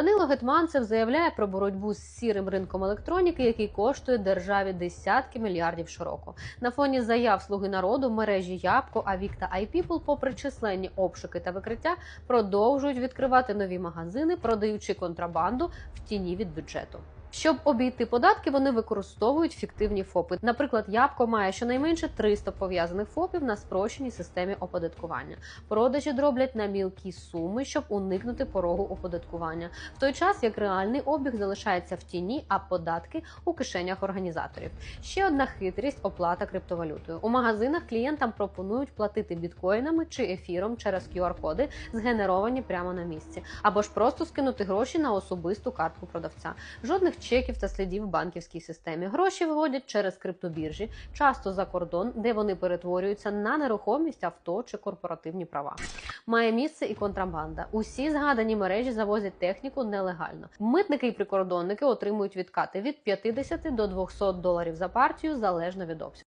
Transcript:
Данило Гетманцев заявляє про боротьбу з сірим ринком електроніки, який коштує державі десятки мільярдів щороку. На фоні заяв слуги народу мережі Ябко, Авік та iPeople, попри численні обшуки та викриття, продовжують відкривати нові магазини, продаючи контрабанду в тіні від бюджету. Щоб обійти податки, вони використовують фіктивні ФОПи. Наприклад, Ябко має щонайменше 300 пов'язаних ФОПів на спрощеній системі оподаткування. Продажі дроблять на мілкі суми, щоб уникнути порогу оподаткування, в той час як реальний обіг залишається в тіні, а податки у кишенях організаторів. Ще одна хитрість оплата криптовалютою. У магазинах клієнтам пропонують платити біткоїнами чи ефіром через QR-коди, згенеровані прямо на місці, або ж просто скинути гроші на особисту картку продавця. Жодних чеків та слідів в банківській системі. Гроші виводять через криптобіржі, часто за кордон, де вони перетворюються на нерухомість, авто чи корпоративні права. Має місце і контрабанда. Усі згадані мережі завозять техніку нелегально. Митники і прикордонники отримують відкати від 50 до 200 доларів за партію залежно від обсягу.